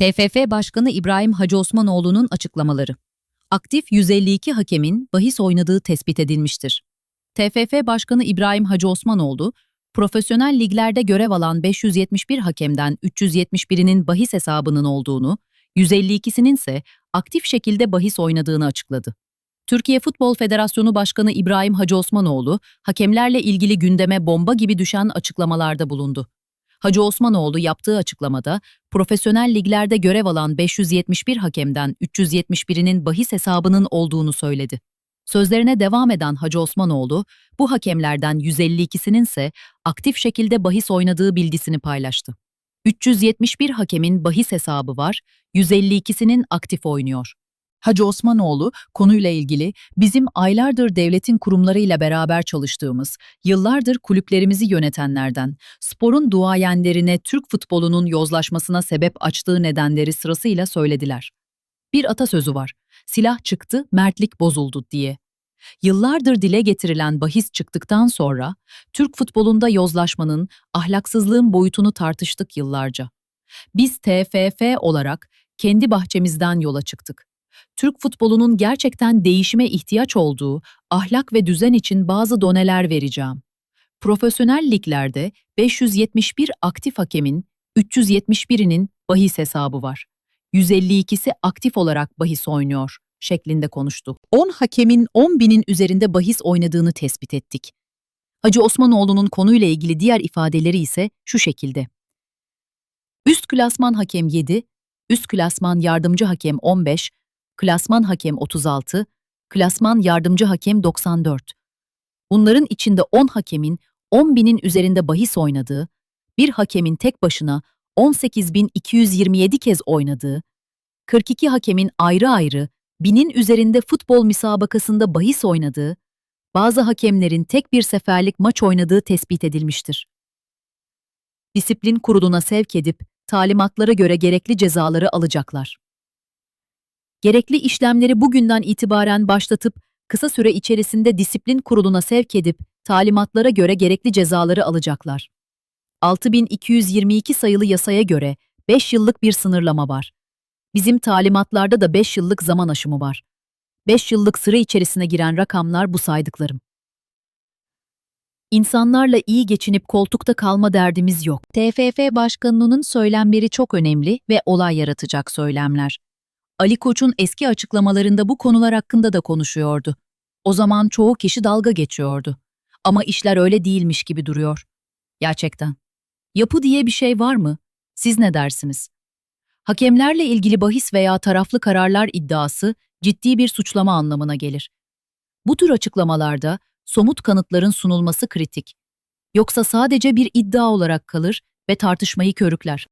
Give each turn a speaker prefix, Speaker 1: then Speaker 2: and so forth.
Speaker 1: TFF Başkanı İbrahim Hacı Osmanoğlu'nun açıklamaları. Aktif 152 hakemin bahis oynadığı tespit edilmiştir. TFF Başkanı İbrahim Hacı Osmanoğlu, profesyonel liglerde görev alan 571 hakemden 371'inin bahis hesabının olduğunu, 152'sinin ise aktif şekilde bahis oynadığını açıkladı. Türkiye Futbol Federasyonu Başkanı İbrahim Hacı Osmanoğlu, hakemlerle ilgili gündeme bomba gibi düşen açıklamalarda bulundu. Hacı Osmanoğlu yaptığı açıklamada, profesyonel liglerde görev alan 571 hakemden 371'inin bahis hesabının olduğunu söyledi. Sözlerine devam eden Hacı Osmanoğlu, bu hakemlerden 152'sinin ise aktif şekilde bahis oynadığı bilgisini paylaştı. 371 hakemin bahis hesabı var, 152'sinin aktif oynuyor. Hacı Osmanoğlu konuyla ilgili bizim aylardır devletin kurumlarıyla beraber çalıştığımız, yıllardır kulüplerimizi yönetenlerden, sporun duayenlerine Türk futbolunun yozlaşmasına sebep açtığı nedenleri sırasıyla söylediler. Bir atasözü var, silah çıktı, mertlik bozuldu diye. Yıllardır dile getirilen bahis çıktıktan sonra, Türk futbolunda yozlaşmanın, ahlaksızlığın boyutunu tartıştık yıllarca. Biz TFF olarak kendi bahçemizden yola çıktık. Türk futbolunun gerçekten değişime ihtiyaç olduğu ahlak ve düzen için bazı doneler vereceğim. Profesyonel liglerde 571 aktif hakemin 371'inin bahis hesabı var. 152'si aktif olarak bahis oynuyor şeklinde konuştu. 10 hakemin 10 binin üzerinde bahis oynadığını tespit ettik. Hacı Osmanoğlu'nun konuyla ilgili diğer ifadeleri ise şu şekilde. Üst klasman hakem 7, üst klasman yardımcı hakem 15, klasman hakem 36, klasman yardımcı hakem 94. Bunların içinde 10 hakemin 10 binin üzerinde bahis oynadığı, bir hakemin tek başına 18.227 kez oynadığı, 42 hakemin ayrı ayrı binin üzerinde futbol müsabakasında bahis oynadığı, bazı hakemlerin tek bir seferlik maç oynadığı tespit edilmiştir. Disiplin kuruluna sevk edip talimatlara göre gerekli cezaları alacaklar. Gerekli işlemleri bugünden itibaren başlatıp kısa süre içerisinde disiplin kuruluna sevk edip talimatlara göre gerekli cezaları alacaklar. 6222 sayılı yasaya göre 5 yıllık bir sınırlama var. Bizim talimatlarda da 5 yıllık zaman aşımı var. 5 yıllık süre içerisine giren rakamlar bu saydıklarım. İnsanlarla iyi geçinip koltukta kalma derdimiz yok. TFF Başkanı'nın söylemleri çok önemli ve olay yaratacak söylemler. Ali Koç'un eski açıklamalarında bu konular hakkında da konuşuyordu. O zaman çoğu kişi dalga geçiyordu. Ama işler öyle değilmiş gibi duruyor. Gerçekten. Yapı diye bir şey var mı? Siz ne dersiniz? Hakemlerle ilgili bahis veya taraflı kararlar iddiası ciddi bir suçlama anlamına gelir. Bu tür açıklamalarda somut kanıtların sunulması kritik. Yoksa sadece bir iddia olarak kalır ve tartışmayı körükler.